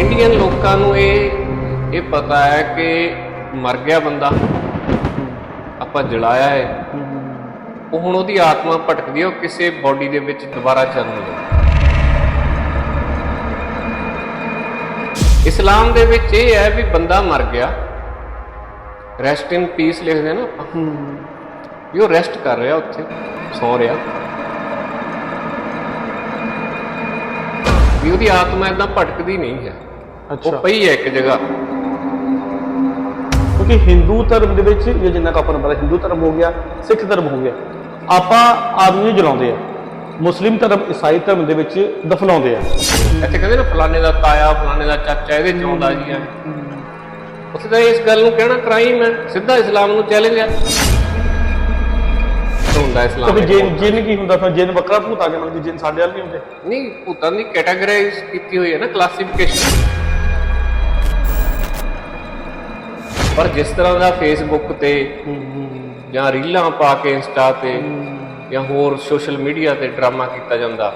Indian ਲੋਕਾਂ ਨੂੰ ਇਹ ਇਹ ਪਤਾ ਹੈ ਕਿ ਮਰ ਗਿਆ ਬੰਦਾ ਆਪਾਂ ਜਲਾਇਆ ਹੈ। ਉਹ ਹੁਣ ਉਹਦੀ ਆਤਮਾ ਭਟਕਦੀ ਹੈ ਉਹ ਕਿਸੇ ਬਾਡੀ ਦੇ ਵਿੱਚ ਦੁਬਾਰਾ ਜਨਮ ਲੈਂਦੀ ਇਸਲਾਮ ਦੇ ਵਿੱਚ ਇਹ ਹੈ ਵੀ ਬੰਦਾ ਮਰ ਗਿਆ। ਰੈਸਟ ਇਨ ਪੀਸ ਲਿਖਦੇ ਨਾ ਆਪਾਂ। ਵੀ ਉਹ ਰੈਸਟ ਕਰ ਰਿਹਾ ਉੱਥੇ ਸੌ ਰਿਹਾ। ਵੀ ਉਹਦੀ ਆਤਮਾ ਇਦਾਂ ਭਟਕਦੀ ਨਹੀਂ ਹੈ। ਉਹ ਪਈ ਹੈ ਇੱਕ ਜਗ੍ਹਾ। ਕਿਉਂਕਿ ਹਿੰਦੂ ਧਰਮ ਦੇ ਵਿੱਚ ਇਹ ਜਿੰਨਾ ਕੁ ਪਤਾ ਹਿੰਦੂ ਧਰਮ ਹੋ ਗਿਆ ਸਿੱਖ ਧਰਮ ਹੋ ਗਿਆ। ਆਪਾਂ ਆਦਮੀ ਨੂੰ ਜਲਾਉਂਦੇ ਆ। ਮੁਸਲਿਮ ਧਰਮ ਈਸਾਈ ਧਰਮ ਦੇ ਵਿੱਚ ਦਫਨਾਉਂਦੇ ਆ। ਇੱਥੇ ਕਹਿੰਦੇ ਨਾ ਫਲਾਣੇ ਦਾ ਤਾਇਆ ਫਲਾਣੇ ਦਾ ਚਾਚਾ ਇਹਦੇ ਚ ਆਉਂਦਾ ਜੀ ਆ। ਉੱਥੇ ਤਾਂ ਇਸ ਗੱਲ ਨੂੰ ਕਹਿਣਾ ਕ੍ਰਾਈਮ ਹੈ। ਸਿੱਧਾ ਇਸਲਾਮ ਨੂੰ ਚੈਲੰਜ ਹੈ। ਹੁੰਦਾ ਇਸਲਾਮ ਕਿਉਂਕਿ ਜਿਨ ਜਿਨ ਕੀ ਹੁੰਦਾ? ਫਿਰ ਜਿਨ ਵੱਖਰਾ ਭੂਤ ਆ ਗਿਆ ਮਤਲਬ ਕਿ ਜਿਨ ਸਾਡੇ ਵਾਲ ਨਹੀਂ ਹੁੰਦੇ। ਨਹੀਂ ਭੂਤਾਂ ਦੀ ਕੈਟਾਗਰਾਈਜ਼ ਕੀਤੀ ਹੋਈ ਹੈ ਨਾ ਕਲਾਸੀਫਿਕੇਸ਼ਨ ਪਰ ਜਿਸ ਤਰ੍ਹਾਂ ਦਾ ਫੇਸਬੁੱਕ ਤੇ ਜਾਂ ਰੀਲਾਂ ਪਾ ਕੇ ਇੰਸਟਾ ਤੇ ਜਾਂ ਹੋਰ ਸੋਸ਼ਲ ਮੀਡੀਆ ਤੇ ਡਰਾਮਾ ਕੀਤਾ ਜਾਂਦਾ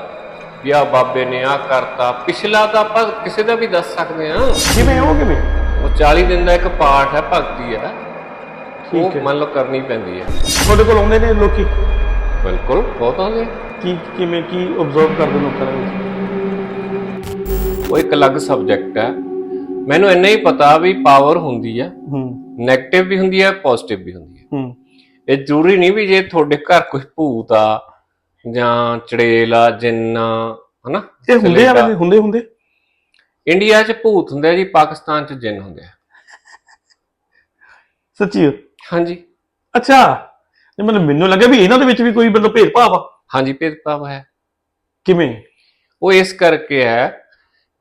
ਵੀ ਆਹ ਬਾਬੇ ਨੇ ਆਹ ਕਰਤਾ। ਪਿਛਲਾ ਤਾਂ ਆਪਾਂ ਕਿਸੇ ਦਾ ਵੀ ਦੱਸ ਸਕਦੇ ਹਾਂ। ਕਿਵੇਂ ਉਹ ਕਿਵੇਂ? ਉਹ 40 ਦਿਨ ਦਾ ਇੱਕ ਪਾਠ ਹੈ ਭਗਤੀ ਹੈ। ਠੀਕ ਉਹ ਹੈ। ਮੰਨ ਲਓ ਕਰਨੀ ਪੈਂਦੀ ਹੈ। ਤੁਹਾਡੇ ਕੋਲ ਆਉਂਦੇ ਨੇ ਲੋਕੀ? ਬਿਲਕੁਲ ਬਹੁਤ ਆਉਂਦੇ ਕੀ ਕਿਵੇਂ ਕੀ ਆਬਜ਼ਰਵ ਕਰਦੇ ਲੋਕਾਂ ਦੇ ਵਿੱਚ? ਉਹ ਇੱਕ ਅਲੱਗ ਸਬਜੈਕਟ ਹੈ। ਮੈਨੂੰ ਇੰਨਾ ਹੀ ਪਤਾ ਵੀ ਪਾਵਰ ਹੁੰਦੀ ਹੈ ਹੂੰ। 네ਗੇਟਿਵ ਵੀ ਹੁੰਦੀ ਹੈ ਪੋਜ਼ਿਟਿਵ ਵੀ ਹੁੰਦੀ ਹੈ ਹੂੰ। ਇਹ ਜ਼ਰੂਰੀ ਨਹੀਂ ਵੀ ਜੇ ਤੁਹਾਡੇ ਘਰ ਕੋਈ ਭੂਤ ਆ ਜਾਂ ਚੜੇਲ ਆ ਜਿੰਨ ਆ ਹਨਾ? ਇਹ ਹੁੰਦੇ ਆ। ਵੈਸੇ ਹੁੰਦੇ ਹੁੰਦੇ। ਇੰਡੀਆ 'ਚ ਭੂਤ ਹੁੰਦੇ ਆ ਜੀ ਪਾਕਿਸਤਾਨ 'ਚ ਜਿੰਨ ਹੁੰਦੇ ਆ। ਸੱਚੀ? ਹਾਂਜੀ। ਅੱਛਾ। ਇਹ ਮੈਨੂੰ ਮੈਨੂੰ ਲੱਗਿਆ ਵੀ ਇਹਨਾਂ ਦੇ ਵਿੱਚ ਵੀ ਕੋਈ ਮਤਲਬ ਭੇਦਭਾਵ ਆ। ਹਾਂਜੀ ਭੇਦਭਾਵ ਹੈ। ਕਿਵੇਂ? ਉਹ ਇਸ ਕਰਕੇ ਹੈ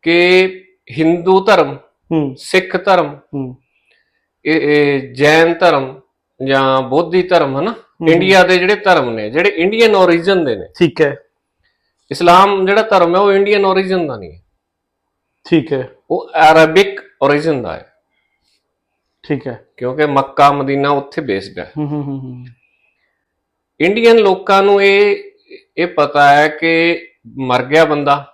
ਕਿ ਹਿੰਦੂ ਧਰਮ ਹੂੰ। ਸਿੱਖ ਧਰਮ। ਹੂੰ। ਇਹ ਜੈਨ ਧਰਮ ਜਾਂ ਬੋਧੀ ਧਰਮ ਹਨਾ? ਇੰਡੀਆ ਦੇ ਜਿਹੜੇ ਧਰਮ ਨੇ ਜਿਹੜੇ ਇੰਡੀਅਨ origin ਦੇ ਨੇ। ਠੀਕ ਹੈ। ਇਸਲਾਮ ਜਿਹੜਾ ਧਰਮ ਹੈ ਉਹ ਇੰਡੀਅਨ origin ਦਾ ਨਹੀਂ ਹੈ। ਠੀਕ ਹੈ। ਉਹ ਅਰਬਿਕ origin ਦਾ ਹੈ। ਠੀਕ ਹੈ। ਕਿਉਂਕਿ ਮੱਕਾ ਮਦੀਨਾ ਉੱਥੇ ਬੇਸਡ ਹੈ ਹੂੰ ਹੂੰ ਹੂੰ ਹੂੰ। ਇੰਡੀਅਨ ਲੋਕਾਂ ਨੂੰ ਇਹ ਇਹ ਪਤਾ ਹੈ ਕਿ ਮਰ ਗਿਆ ਬੰਦਾ।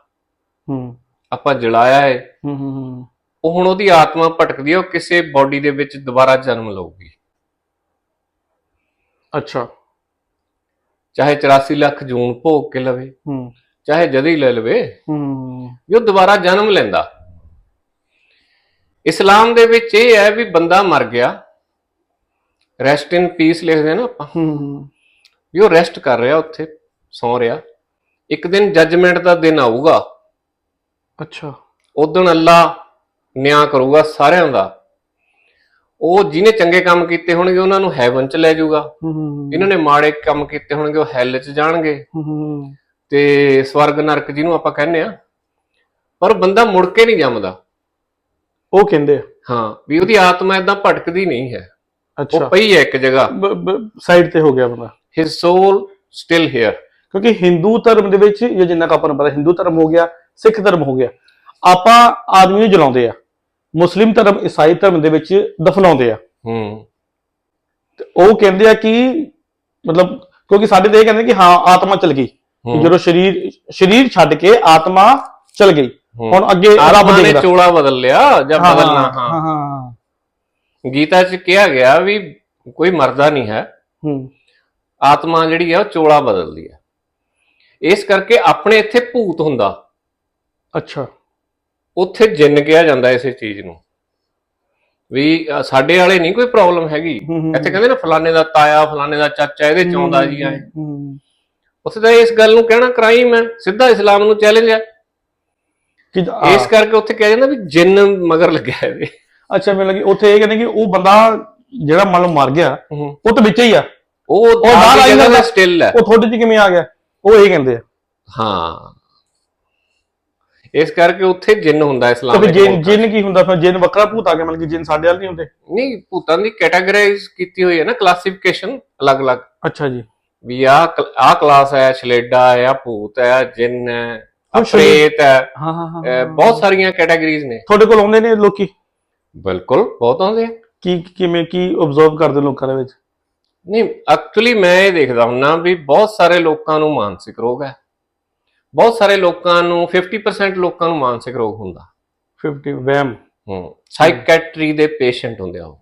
ਹੂੰ। ਆਪਾਂ ਜਲਾਇਆ ਹੂੰ ਹੂੰ ਹੂੰ। ਉਹ ਹੁਣ ਉਹਦੀ ਆਤਮਾ ਭਟਕਦੀ ਹੈ ਉਹ ਕਿਸੇ ਬਾਡੀ ਦੇ ਵਿੱਚ ਦੁਬਾਰਾ ਜਨਮ ਲਊਗੀ। ਅੱਛਾ। ਚਾਹੇ 84 ਲੱਖ ਜੂਨ ਭੋਗ ਕੇ ਲਵੇ ਹੂੰ। ਚਾਹੇ ਜਦੀ ਲੈ ਲਵੇ ਹੂੰ। ਵੀ ਉਹ ਦੁਬਾਰਾ ਜਨਮ ਲੈਂਦਾ। ਇਸਲਾਮ ਦੇ ਵਿੱਚ ਇਹ ਹੈ ਵੀ ਬੰਦਾ ਮਰ ਗਿਆ ਰੈਸਟ ਇਨ ਪੀਸ ਲਿਖਦੇ ਨਾ ਆਪਾਂ। ਹੂੰ। ਵੀ ਉਹ ਰੈਸਟ ਕਰ ਰਿਹਾ ਉੱਥੇ ਸੌ ਰਿਹਾ। ਇੱਕ ਦਿਨ ਜੱਜਮੈਂਟ ਦਾ ਦਿਨ ਆਊਗਾ। ਅੱਛਾ। ਉਦੋਂ ਅੱਲਾ ਨਿਆਂ ਕਰੂਗਾ ਸਾਰਿਆਂ ਦਾ। ਉਹ ਜਿਹਨੇ ਚੰਗੇ ਕੰਮ ਕੀਤੇ ਹੋਣਗੇ ਉਹਨਾਂ ਨੂੰ ਹੈਵਨ ਚ ਲੈ ਜਾਊਗਾ। ਜਿਨ੍ਹਾਂ ਨੇ ਮਾੜੇ ਕੰਮ ਕੀਤੇ ਹੋਣਗੇ ਉਹ ਹੈਲ ਚ ਜਾਣਗੇ। ਹੂੰ ਤੇ ਸਵਰਗ ਨਰਕ ਜਿਹਨੂੰ ਆਪਾਂ ਕਹਿੰਦੇ ਆ ਪਰ ਬੰਦਾ ਮੁੜ ਕੇ ਨਹੀਂ ਜੰਮਦਾ। ਉਹ ਕਹਿੰਦੇ ਆ। ਹਾਂ ਵੀ ਉਹਦੀ ਆਤਮਾ ਇਦਾਂ ਭਟਕਦੀ ਨਹੀਂ ਹੈ। ਉਹ ਅੱਛਾ। ਪਈ ਹੈ ਇੱਕ ਜਗ੍ਹਾ। ਸਾਈਡ ਤੇ ਹੋ ਗਿਆ ਬੰਦਾ। ਹਿਸ ਸੋਲ ਸਟਿਲ ਹੇਅਰ ਕਿਉਂਕਿ ਹਿੰਦੂ ਧਰਮ ਦੇ ਵਿੱਚ ਇਹ ਜਿੰਨਾ ਕੁ ਆਪਾਂ ਨੂੰ ਪਤਾ ਹਿੰਦੂ ਧਰਮ ਹੋ ਗਿਆ ਸਿੱਖ ਧਰਮ ਹੋ ਗਿਆ। ਆਪਾਂ ਆਦਮੀ ਨੂੰ ਜਲਾਉਂਦੇ ਆ। ਮੁਸਲਿਮ ਧਰਮ ਈਸਾਈ ਧਰਮ ਦੇ ਵਿੱਚ ਦਫਨਾਉਂਦੇ ਆ। ਹੂੰ। ਤੇ ਉਹ ਕਹਿੰਦੇ ਆ ਕਿ ਮਤਲਬ ਕਿਉਂਕਿ ਸਾਡੇ ਤੇ ਇਹ ਕਹਿੰਦੇ ਕਿ ਹਾਂ ਆਤਮਾ ਚਲ ਗਈ। ਕਿ। ਜਦੋਂ ਸਰੀਰ ਸਰੀਰ ਛੱਡ ਕੇ ਆਤਮਾ ਚਲ ਗਈ। ਹੁਣ ਅੱਗੇ ਰੱਬ ਦੇਖਦਾ। ਚੋਲਾ ਬਦਲ ਲਿਆ ਜਾਂ ਬਦਲਣਾ? ਹਾਂ ਹਾਂ ਹਾਂ। ਗੀਤਾ 'ਚ ਕਿਹਾ ਗਿਆ ਵੀ ਕੋਈ ਮਰਦਾ ਨਹੀਂ ਹੈ। ਹੂੰ। ਆਤਮਾ ਜਿਹੜੀ ਹੈ ਉਹ ਚੋਲਾ ਬਦਲਦੀ ਹੈ। ਇਸ ਕਰਕੇ ਆਪਣੇ ਇੱਥੇ ਭੂਤ ਹੁੰਦਾ। ਅੱਛਾ। ਉੱਥੇ ਜਿੰਨ ਕਿਹਾ ਜਾਂਦਾ ਇਸੇ ਚੀਜ਼ ਨੂੰ। ਵੀ ਅ, ਸਾਡੇ ਵਾਲੇ ਨਹੀਂ ਕੋਈ ਪ੍ਰੋਬਲਮ ਹੈਗੀ। ਹੂੰ, ਹੂੰ, ਇੱਥੇ ਕਹਿੰਦੇ ਨਾ ਫਲਾਣੇ ਦਾ ਤਾਇਆ ਫਲਾਣੇ ਦਾ ਚਾਚਾ ਇਹਦੇ ਚ ਆਉਂਦਾ ਜੀ ਆਏ। ਹੂੰ ਉੱਥੇ ਤਾਂ ਇਸ ਗੱਲ ਨੂੰ ਕਹਿਣਾ ਕ੍ਰਾਈਮ ਹੈ। ਸਿੱਧਾ ਇਸਲਾਮ ਨੂੰ ਚੈਲੰਜ ਹੈ। ਕਿ ਇਸ ਕਰਕੇ ਉੱਥੇ ਕਿਹਾ ਜਾਂਦਾ ਵੀ ਜਿੰਨ ਮਗਰ ਲੱਗਿਆ ਇਹਦੇ ਅੱਛਾ ਮੈਨੂੰ ਲੱਗੀ ਉੱਥੇ ਇਹ ਕਹਿੰਦੇ ਕਿ ਉਹ ਬੰਦਾ ਜਿਹੜਾ ਮੰਨ ਲਓ ਮਰ ਗਿਆ ਹੂੰ। ਉਹ ਤਾਂ ਵਿੱਚ ਹੀ ਆ। ਉਹ ਉਹ ਬਾਹਰ ਆਈ ਜਾਂਦਾ। ਸਟਿਲ ਹੈ। ਉਹ ਤੁਹਾਡੇ ਚ ਕਿਵੇਂ ਆ ਗਿਆ? ਉਹ ਇਹ ਕਹਿੰਦੇ ਆ। ਹਾਂ। ਇਸ ਕਰਕੇ ਉੱਥੇ ਜਿੰਨ ਹੁੰਦਾ ਇਸਲਾਮ ਕਿਉਂਕਿ ਦੇ ਜਿਨ। ਜਿਨ ਕੀ ਹੁੰਦਾ? ਫਿਰ ਜਿਨ ਵੱਖਰਾ ਭੂਤ ਆ ਗਿਆ ਮਤਲਬ ਕਿ ਜਿਨ ਸਾਡੇ ਵਾਲ ਨਹੀਂ ਹੁੰਦੇ। ਨਹੀਂ ਭੂਤਾਂ ਦੀ ਕੈਟਾਗਰਾਈਜ਼ ਕੀਤੀ ਹੋਈ ਹੈ ਨਾ ਕਲਾਸੀਫਿਕੇਸ਼ਨ ਅਲੱਗ-ਅਲੱਗ। ਅੱਛਾ ਜੀ। ਵੀ ਕਲ- ਆਹ ਕਲਾਸ ਹੈ ਛਲੇਡਾ ਹੈ ਆਹ ਭੂਤ ਹੈ ਜਿੰਨ ਹੈ ਉਹ ਛਲੇ- ਪ੍ਰੇਤ ਹੈ। ਹਾਂ ਹਾਂ ਹਾਂ ਅਹ ਬਹੁਤ ਸਾਰੀਆਂ ਕੈਟਾਗਰੀਜ਼ ਨੇ। ਤੁਹਾਡੇ ਕੋਲ ਆਉਂਦੇ ਨੇ ਲੋਕੀ? ਬਿਲਕੁਲ ਬਹੁਤ ਆਉਂਦੇ ਆ। ਕੀ ਕਿਵੇਂ ਕੀ ਆਬਜ਼ਰਵ ਕਰਦੇ ਲੋਕਾਂ ਦੇ ਵਿੱਚ? ਨਹੀਂ ਐਕਚੁਅਲੀ ਮੈਂ ਇਹ ਦੇਖਦਾ ਹੁੰਨਾ ਵੀ ਬਹੁਤ ਸਾਰੇ ਲੋਕਾਂ ਨੂੰ ਮਾਨਸਿਕ ਰੋਗ ਹੈ। ਬਹੁਤ ਸਾਰੇ ਲੋਕਾਂ ਨੂੰ 50% ਲੋਕਾਂ ਨੂੰ ਮਾਨਸਿਕ ਰੋਗ ਹੁੰਦਾ। 50 ਵੈਮ ਹੂੰ ਸਾਈਕੈਟਰੀ ਦੇ ਪੇਸ਼ੈਂਟ ਹੁੰਦੇ ਆ ਉਹ।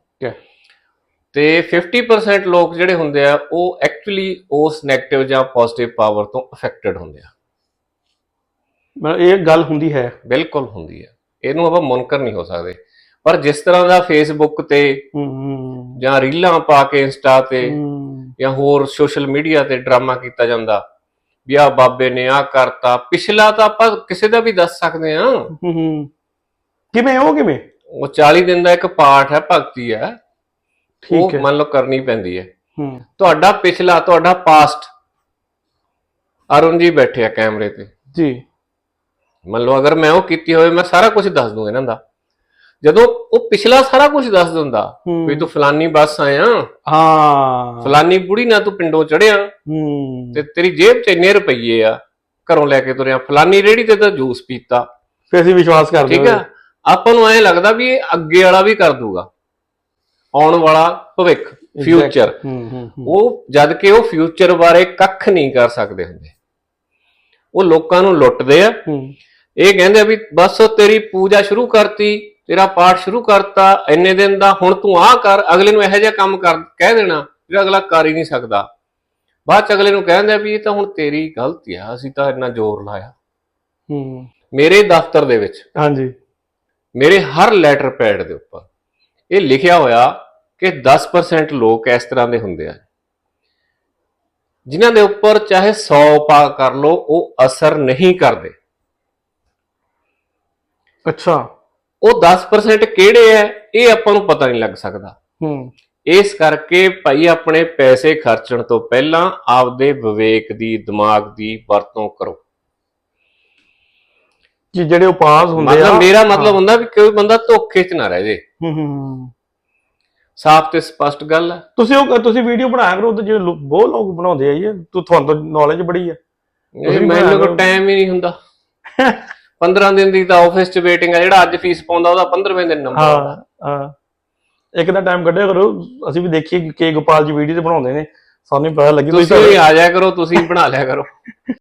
ਤੇ 50% ਲੋਕ ਜਿਹੜੇ ਹੁੰਦੇ ਆ ਉਹ ਐਕਚੁਅਲੀ ਉਸ 네ਗੇਟਿਵ ਜਾਂ ਪੋਜ਼ਿਟਿਵ ਪਾਵਰ ਤੋਂ ਅਫੈਕਟਡ ਹੁੰਦੇ ਆ। ਮਤਲਬ ਇਹ ਗੱਲ ਹੁੰਦੀ ਹੈ। ਬਿਲਕੁਲ ਹੁੰਦੀ ਹੈ ਇਹਨੂੰ ਆਪਾਂ ਮੁਨਕਰ ਨਹੀਂ ਹੋ ਸਕਦੇ। ਪਰ ਜਿਸ ਤਰ੍ਹਾਂ ਦਾ ਫੇਸਬੁੱਕ ਤੇ ਜਾਂ ਰੀਲਾਂ ਪਾ ਕੇ ਇੰਸਟਾ ਤੇ ਜਾਂ ਹੋਰ ਸੋਸ਼ਲ ਮੀਡੀਆ ਤੇ ਡਰਾਮਾ ਕੀਤਾ ਜਾਂਦਾ ਵੀ ਆ ਬਾਬੇ ਨੇ ਆ ਕਰਤਾ। ਪਿਛਲਾ ਤਾਂ ਆਪਾਂ ਕਿਸੇ ਦਾ ਵੀ ਦੱਸ ਸਕਦੇ ਆ ਹੂੰ, ਹੂੰ। ਕਿਵੇਂ ਉਹ ਕਿਵੇਂ? ਉਹ 40 ਦਿਨ ਦਾ ਇੱਕ ਪਾਠ ਹੈ ਭਗਤੀ ਹੈ। ਠੀਕ ਹੈ। ਮੰਨ ਲਓ ਕਰਨੀ ਪੈਂਦੀ ਹੈ। ਹੂੰ। ਤੁਹਾਡਾ ਪਿਛਲਾ ਤੁਹਾਡਾ ਪਾਸਟ ਅਰੁਣ ਜੀ ਬੈਠੇ ਆ ਕੈਮਰੇ ਤੇ। ਜੀ। ਮੰਨ ਲਓ ਅਗਰ ਮੈਂ ਉਹ ਕੀਤੀ ਹੋਵੇ ਮੈਂ ਸਾਰਾ ਕੁਝ ਦੱਸ ਦੂੰਗਾ ਇਹਨਾਂ ਦਾ। ਜਦੋਂ ਉਹ ਪਿਛਲਾ ਸਾਰਾ ਕੁਝ ਦੱਸ ਦਿੰਦਾ। ਵੀ ਤੂੰ ਫਲਾਨੀ ਬੱਸ ਆਇਆ। ਹਾਂ। ਫਲਾਨੀ ਬੁੜੀ ਨਾਲ ਤੂੰ ਪਿੰਡੋਂ ਚੜਿਆ। ਤੇ ਤੇਰੀ ਜੇਬ 'ਚ ਇੰਨੇ ਰੁਪਈਏ ਆ ਘਰੋਂ ਲੈ ਕੇ ਤੁਰਿਆ। ਫਲਾਨੀ ਰੇੜੀ ਤੇ ਤਾਂ ਜੂਸ ਪੀਤਾ। ਫਿਰ ਅਸੀਂ ਵਿਸ਼ਵਾਸ ਕਰਦੇ ਠੀਕ ਆ? ਆਪਾਂ ਨੂੰ ਐਂ ਲੱਗਦਾ ਵੀ ਇਹ ਅੱਗੇ ਵਾਲਾ ਵੀ ਕਰ ਦੂਗਾ। ਆਉਣ ਵਾਲਾ ਭਵਿੱਖ ਫਿਊਚਰ ਉਹ ਜਦ ਕਿ ਉਹ ਫਿਊਚਰ ਬਾਰੇ ਕੱਖ ਨਹੀਂ ਕਰ ਸਕਦੇ ਹੁੰਦੇ। ਉਹ ਲੋਕਾਂ ਨੂੰ ਲੁੱਟਦੇ ਆ। ਇਹ ਕਹਿੰਦੇ ਆ ਵੀ ਬਸ ਤੇਰੀ ਪੂਜਾ ਸ਼ੁਰੂ ਕਰਤੀ ਤੇਰਾ ਪਾਠ ਸ਼ੁਰੂ ਕਰਤਾ ਇੰਨੇ ਦਿਨ ਦਾ ਹੁਣ ਤੂੰ ਆਹ ਕਰ ਅਗਲੇ ਨੂੰ ਇਹੋ ਜਿਹਾ ਕੰਮ ਕਰ ਕਹਿ ਦੇਣਾ ਜਿਹੜਾ ਅਗਲਾ ਕਰ ਹੀ ਨਹੀਂ ਸਕਦਾ। ਬਾਅਦ ਚ ਅਗਲੇ ਨੂੰ ਕਹਿੰਦੇ ਵੀ ਇਹ ਤਾਂ ਹੁਣ ਤੇਰੀ ਗਲਤੀ ਆ ਅਸੀਂ ਤਾਂ ਇੰਨਾ ਜ਼ੋਰ ਲਾਇਆ। ਹੂੰ। ਮੇਰੇ ਦਫ਼ਤਰ ਦੇ ਵਿੱਚ ਹਾਂਜੀ। ਮੇਰੇ ਹਰ ਲੈਟਰ ਪੈਡ ਦੇ ਉੱਪਰ ਇਹ ਲਿਖਿਆ ਹੋਇਆ ਕਿ 10% ਲੋਕ ਇਸ ਤਰ੍ਹਾਂ ਦੇ ਹੁੰਦੇ ਆ। ਜਿਨ੍ਹਾਂ ਦੇ ਉੱਪਰ ਚਾਹੇ 100 ਪਾ ਕਰ ਲੋ ਉਹ ਅਸਰ ਨਹੀਂ ਕਰਦੇ। ਅੱਛਾ। ਉਹ 10% ਕਿਹੜੇ ਐ ਇਹ ਆਪਾਂ ਨੂੰ ਪਤਾ ਨਹੀਂ ਲੱਗ ਸਕਦਾ। ਹੂੰ। ਇਸ ਕਰਕੇ ਭਾਈ ਆਪਣੇ ਪੈਸੇ ਖਰਚਣ ਤੋਂ ਪਹਿਲਾਂ ਆਪਦੇ ਵਿਵੇਕ ਦੀ ਦਿਮਾਗ ਦੀ ਵਰਤੋਂ ਕਰੋ। ਜੀ ਜਿਹੜੇ ਉਪਾਸ ਹੁੰਦੇ ਆ। ਮਤਲਬ ਮੇਰਾ ਮਤਲਬ ਹੁੰਦਾ ਵੀ ਕੋਈ ਬੰਦਾ ਧੋਖੇ 'ਚ ਨਾ ਰਹਿ ਜੇ। ਹੂੰ ਹੂੰ ਹੂੰ। ਸਾਫ਼ ਤੇ ਸਪਸ਼ਟ ਗੱਲ ਹੈ ਤੁਸੀਂ ਉਹ ਤੁਸੀਂ ਵੀਡੀਓ ਬਣਾਇਆ ਕਰੋ ਤੇ ਜਿਹੜੇ ਲੋ- ਬਹੁਤ ਲੋਕ ਬਣਾਉਂਦੇ ਆ ਇਹ ਤੂੰ ਤੁਹਾਨੂੰ ਤਾਂ ਨੌਲੇਜ ਬੜੀ ਆ। ਮੈਨੂੰ ਕੋਲ ਟਾਈਮ ਹੀ ਨਹੀਂ ਹੁੰਦਾ। 15 ਦਿਨ ਦੀ ਤਾਂ ਆਫਿਸ 'ਚ ਵੇਟਿੰਗ ਆ ਜਿਹੜਾ ਅੱਜ ਫੀਸ ਪਾਉਂਦਾ ਉਹਦਾ 15ਵੇਂ ਦਿਨ ਨੰਬਰ ਹਾਂ ਹਾਂ। ਇੱਕ ਦਾ ਟਾਈਮ ਕੱਢਿਆ ਕਰੋ ਅਸੀਂ ਵੀ ਦੇਖੀਏ ਕਿ ਕੇ ਗੋਪਾਲ ਜੀ ਵੀਡੀਓ ਤੇ ਬਣਾਉਂਦੇ ਨੇ। ਸਾਨੂੰ ਵੀ ਪਤਾ ਲੱਗੀ ਤੁਸੀਂ ਵੀ ਆ ਜਾਇਆ ਕਰੋ ਤੁਸੀਂ ਬਣਾ ਲਿਆ ਕਰੋ।